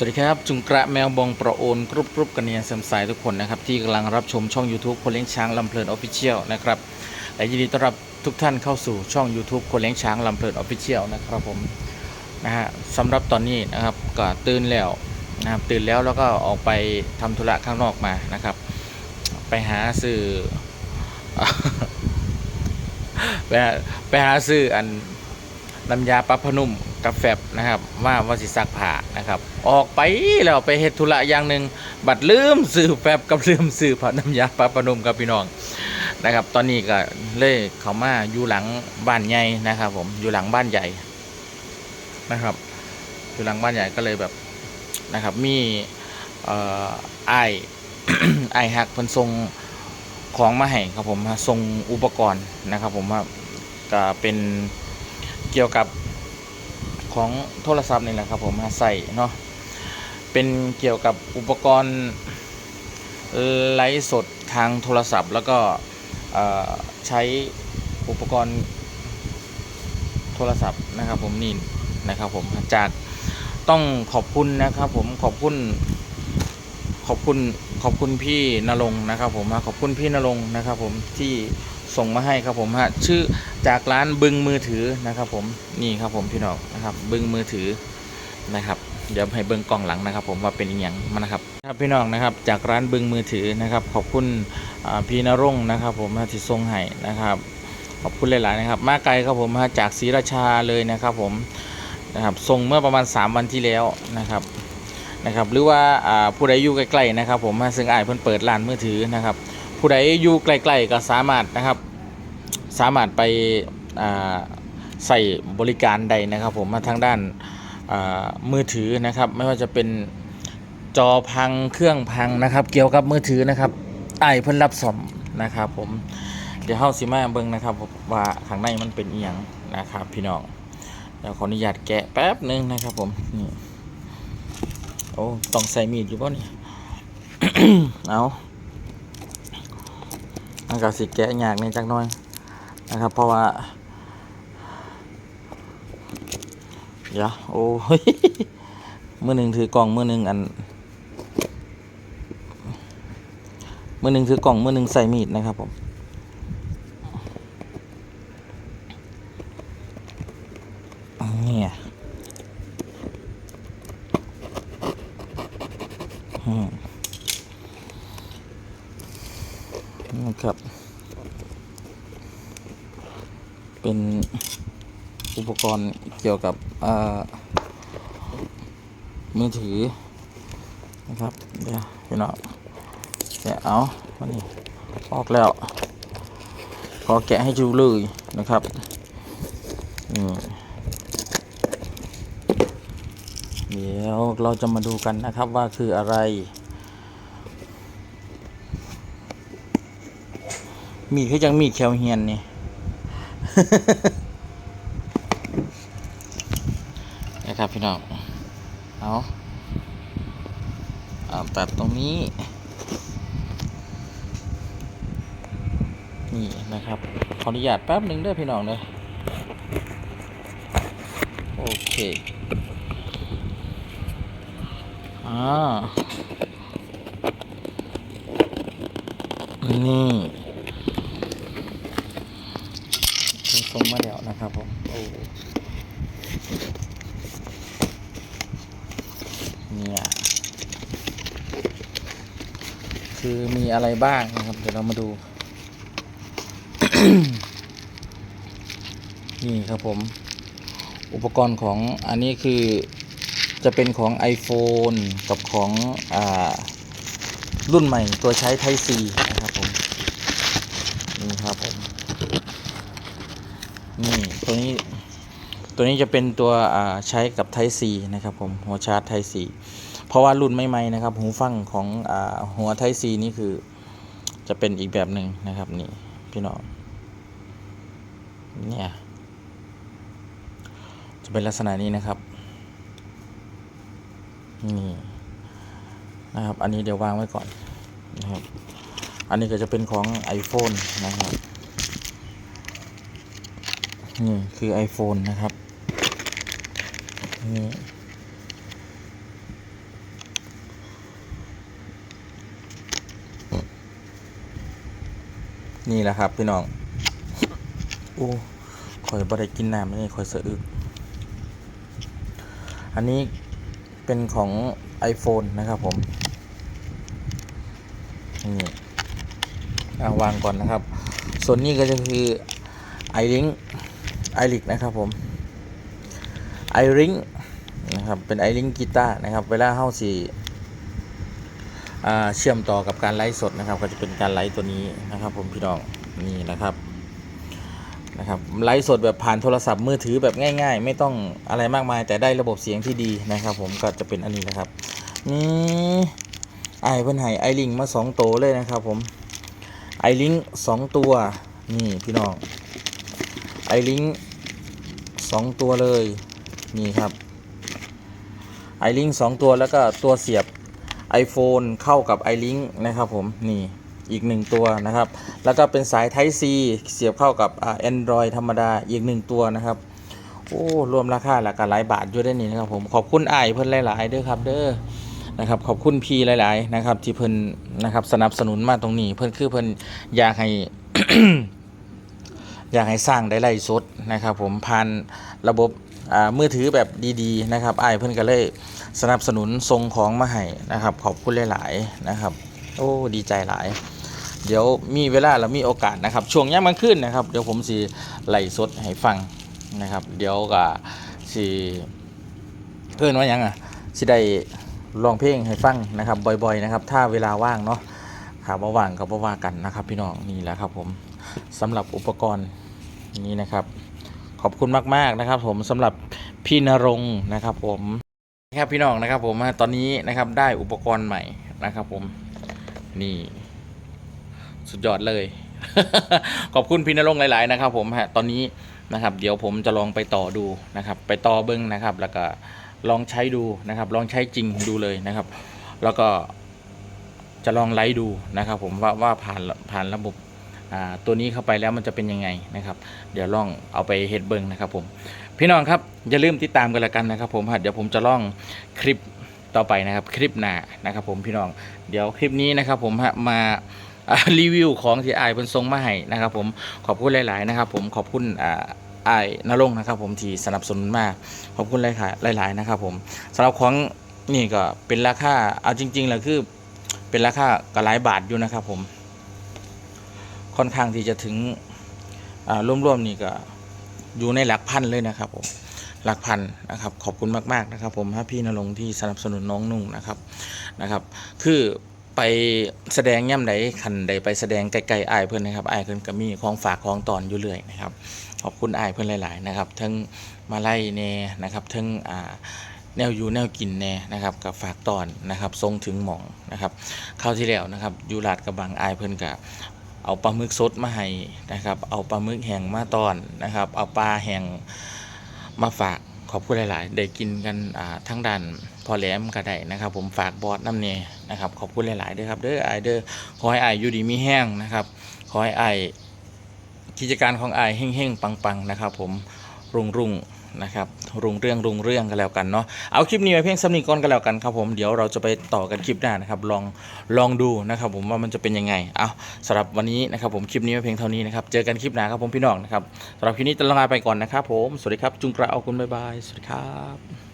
สวัสดีครับ จุงกระแมวบองประโอนกรุบกรุบกันเนียนเสริมสายทุกคนนะครับ ที่กำลังรับชมช่อง YouTube คนเลี้ยงช้างลำเพลินออฟฟิเชียลนะครับและยินดีต้อนรับทุกท่านเข้าสู่ช่อง YouTube คนเลี้ยงช้างลำเพลินออฟฟิเชียลนะครับผมนะฮะสำหรับตอนนี้นะครับก็ตื่นแล้วนะครับตื่นแล้วแล้วก็ออกไปทำธุระข้างนอกมานะครับ ไปหาซื้อไปหาไปหาซื้ออัน น้ำยาปรับผ้านุ่มกับแฟบนะครับว่าว่าสิซักผ้านะครับ ออกไปแล้วไปเฮ็ดธุระอย่างหนึ่งบัดลืมซื้อแฟบกับลืมซื้อผ้าน้ำยาปรับผ้านุ่มกับพี่น้องนะครับ ตอนนี้ก็เลยเขามาอยู่หลังบ้านใหญ่นะครับ ผมอยู่หลังบ้านใหญ่นะครับ อยู่หลังบ้านใหญ่ก็เลยแบบนะครับ มีเอ่อไอ้ไอ้หักพิ่นส่งของมาให้ครับผมส่งอุปกรณ์นะครับ ผมว่าก็เป็น เกี่ยวกับของโทรศัพท์นี่แหละครับผมมาใส่เนาะเป็นเกี่ยวกับอุปกรณ์ไลฟ์สดทางโทรศัพท์ แล้วก็ใช้อุปกรณ์โทรศัพท์นะครับผมนี่นะครับผมจากต้องขอบคุณนะครับผมขอบคุณขอบคุณ ขอบคุณพี่นรงค์นะครับผมขอบคุณพี่นรงค์นะครับผมที่ส่งมาให้ครับผมฮะชื่อจากร้านบึงมือถือนะครับผมนี่ครับผมพี่น้องนะครับ บึงมือถือนะครับเดี๋ยวให้เบิ้งกล้องหลังนะครับ ผมว่าเป็นอย่างมันนะครับครับพี่น้องนะครับ จากร้านบึงมือถือนะครับ ขอบคุณพี่นรงค์นะครับ ผมที่ส่งให้นะครับ ขอบคุณหลายๆนะครับ มาไกลครับผมจากศรีราชาเลยนะครับ ผมนะครับส่งเมื่อประมาณ 3 วันที่แล้วนะครับ นะครับหรือว่าผู้ใดอยู่ใกล้ๆนะครับ ผมซึ่งอ้ายเพิ่นเปิดร้านมือถือนะครับ ผู้ใดอยู่ใกล้ๆก็สามารถนะครับ สามารถไปใส่บริการใดนะครับ ผมมาทางด้านมือถือนะครับ ไม่ว่าจะเป็นจอพังเครื่องพังนะครับ เกี่ยวกับมือถือนะครับไอ้เพิ่นรับสมนะครับ ผมเดี๋ยวเฮาสิมาเบิ่งนะครับ ว่าข้างในมันเป็นอีหยังนะครับ พี่น้องเดี๋ยวขออนุญาตแกะแป๊บหนึงนะครับ ผมนี่ อ้ต้องใส่มีดอยู่ป่ะนี่เอาอันกับสิแกะยากในจักหน่อยนะครับ เพราะว่าเดี๋ยวโอ้ยมือหนึ่งถือกล่องมือหนึ่งอันมือหนึ่งถือกล่องมือหนึ่งใส่มีดนะครับผมเนี่ยอืม นะครับ เป็นอุปกรณ์เกี่ยวกับมือถือนะครับเดี๋ยวพี่น้องแกะเอามานี่ออกแล้วขอแกะให้ดูเลยนะครับนี่เดี๋ยวเราจะมาดูกันนะครับว่าคืออะไร มีดคือจังมีดแควเฮียนนี่ นะครับพี่น้องเอาเอาตัดตรงนี้ นี่นะครับ ขออนุญาตแป๊บหนึ่งด้อพี่น้องเด้อโอเคอ่านี่คือส่ งมาแล้วนะครับผมโอ้เนี่ยคือมีอะไรบ้างนะครับ เดี๋ยวเรามาดู นี่ครับผม อุปกรณ์ของอันนี้คือจะเป็นของ iPhone กับของอ่ารุ่นใหม่ตัวใช้ Type C นะครับผม นี่ครับผม นี่ตัวนี้ตัวนี้จะเป็นตัวใช้กับ Type C นะครับผมหัวชาร์จ Type C เพราะว่ารุ่นใหม่ๆนะครับ หูฟังของอหัว Type C นี่คือจะเป็นอีกแบบหนึ่งนะครับนี่พี่น้องเนี่ยจะเป็นลักษณะนี้นะครับนี่นะครับ อันนี้เดี๋ยววางไว้ก่อนนะครับ อันนี้ก็จะเป็นของ iPhone นะครับ นี่คือ iPhone นะครับ นี่ นี่แหละครับพี่น้อง โอ้คอยบริกินน้ำนี่คอยเสืออึกอันนี้เป็นของ iPhone นะครับผม นี่อาวางก่อนนะครับ ส่วนนี้ก็จะคือ iLink iLink นะครับผม iLink นะครับเป็น iLink กีตาร์นะครับเวลาเข้าสี่เชื่อมต่อกับการไลฟ์สดนะครับ ก็จะเป็นการไลฟ์ตัวนี้นะครับ ผมพี่น้องนี่นะครับนะครับไลฟ์สดแบบผ่านโทรศัพท์มือถือแบบง่าย ๆ ไม่ต้องอะไรมากมาย แต่ได้ระบบเสียงที่ดีนะครับ ผมก็จะเป็นอันนี้นะครับนี่ไอเพิ่นให้ไอลิงมาสองตัวเลยนะครับ ผมไอลิงสองตัวนี่พี่น้องไอลิง สองตัวเลยนี่ครับไอลิงสองตัวแล้วก็ตัวเสียบ iPhone เข้ากับ iLink นะครับผมนี่อีกหนึ่งตัวนะครับ แล้วก็เป็นสาย Type C เสียบเข้ากับอ่า Android ธรรมดาอีกหนึ่งตัวนะครับ โอ้รวมราคาหลักหลายบาทอยู่ได้นี่นะครับผมขอบคุณไอเพิ่นหลายๆเด้อครับเด้อนะครับขอบคุณพี่หลาย ๆ นะครับ ที่เพิ่นนะครับสนับสนุนมาตรงนี้ เพิ่นคือเพิ่นอยากให้ อยากให้สร้างได้ไล่สดนะครับ ผมผ่านระบบมือถือแบบดีๆ นะครับไอ้เพิ่อนก็เลยสนับสนุนส่งของมาให้นะครับ ขอบคุณหลายๆนะครับ โอ้ดีใจหลาย เดี๋ยวมีเวลาแล้วมีโอกาสนะครับ ช่วงย่างมันขึ้นนะครับ เดี๋ยวผมสิไล่สดให้ฟังนะครับ เดี๋ยวก็สิเพื่อนว่ายังอะสิได้ร้องเพลงให้ฟังนะครับบ่อยๆนะครับ ถ้าเวลาว่างเนาะถามว่าว่างก็บ่ว่ากันนะครับ พี่น้องนี่แหละครับผม สำหรับอุปกรณ์นี้นะครับ ขอบคุณมากๆนะครับ ผมสำหรับพี่นรงนะครับ ผมครับพี่น้องนะครับ ผมตอนนี้นะครับได้อุปกรณ์ใหม่นะครับ ผมนี่ สุดยอดเลย ขอบคุณพี่นรงหลาย ๆ นะครับ ผมฮะตอนนี้นะครับ เดี๋ยวผมจะลองไปต่อดูนะครับ ไปต่อเบิ้งนะครับ แล้วก็ลองใช้ดูนะครับ ลองใช้จริงดูเลยนะครับ แล้วก็จะลองไลฟ์ดูนะครับ ผมว่าว่าผ่านผ่านระบบ ตัวนี้เข้าไปแล้วมันจะเป็นยังไงนะครับ เดี๋ยวลองเอาไปเฮ็ดเบิ้งนะครับผมพี่น้องครับอย่าลืมติดตามกันละกันนะครับผมเดี๋ยวผมจะลองคลิปต่อไปนะครับคลิปหน้านะครับผมพี่น้องเดี๋ยวคลิปนี้นะครับผมฮะมารีวิวของที่ไอ้ายเพิ่นส่งมาให้นะครับผมขอบคุณหลาย ๆ นะครับ ผมขอบคุณไอ้ายนรงนะครับ ผมที่สนับสนุนมากขอบคุณหลายๆหลาย ๆ นะครับ ผมสำหรับของนี่ก็เป็นราคาเอาจริงๆแล้วคือเป็นราคาก็หลายบาทอยู่นะครับผม ค่อนข้างที่จะถึงร่วมๆนี่ก็อยู่ในหลักพันเลยนะครับผมหลักพันนะครับขอบคุณมากๆนะครับ ผมพี่นรงที่สนับสนุนน้องนุ่งนะครับนะครับ คือไปแสดงย่ำใดคันใดไปแสดงไกลๆอายเพื่อนนะครับอายเพื่อนก็มีของฝากของตอนอยู่เรื่อยนะครับ ขอบคุณอายเพื่อนหลาย ๆ นะครับ ทั้งมาไล่เน่นะครับทั้งอ่าแนวอยู่แนวกินแน่นะครับกับฝากตอนนะครับทรงถึงหมองนะครับคราวที่แล้วนะครับยูลาดกระบังอายเพื่อนกับ เอาปลาหมึกสดมาให้นะครับ เอาปลาหมึกแห้งมาตอนนะครับ เอาปลาแห้งมาฝากขอบคุณหลาย ๆ ได้กินกันทั้งด้านพอแหลมก็ได้นะครับ ผมฝากบอสน้ำเนนะครับขอบคุณหลาย ๆ ด้อครับเด้อไอเด้อขอให้ไอายอยู่ดีมีแห้งนะครับขอให้ไอายกิจการของไอายเฮ่งๆปัง ๆ นะครับ ผมรุ่งรุ่งๆ นะครับรุงเรื่องรุงเรื่องกันแล้วกันเนาะเอาคลิปนี้ไปเพียงสำนีก่อนกันแล้วกันครับผมเดี๋ยวเราจะไปต่อกันคลิปหน้านะครับลองลองดูนะครับผมว่ามันจะเป็นยังไงเอาสำหรับวันนี้นะครับผมคลิปนี้ไปเพียงเท่านี้นะครับเจอกันคลิปหน้าครับผมพี่น้องนะครับสำหรับคลิปนี้จะลาไปก่อนนะครับผมสวัสดีครับจุงกระเอาคุณบ๊ายบายสวัสดีครับ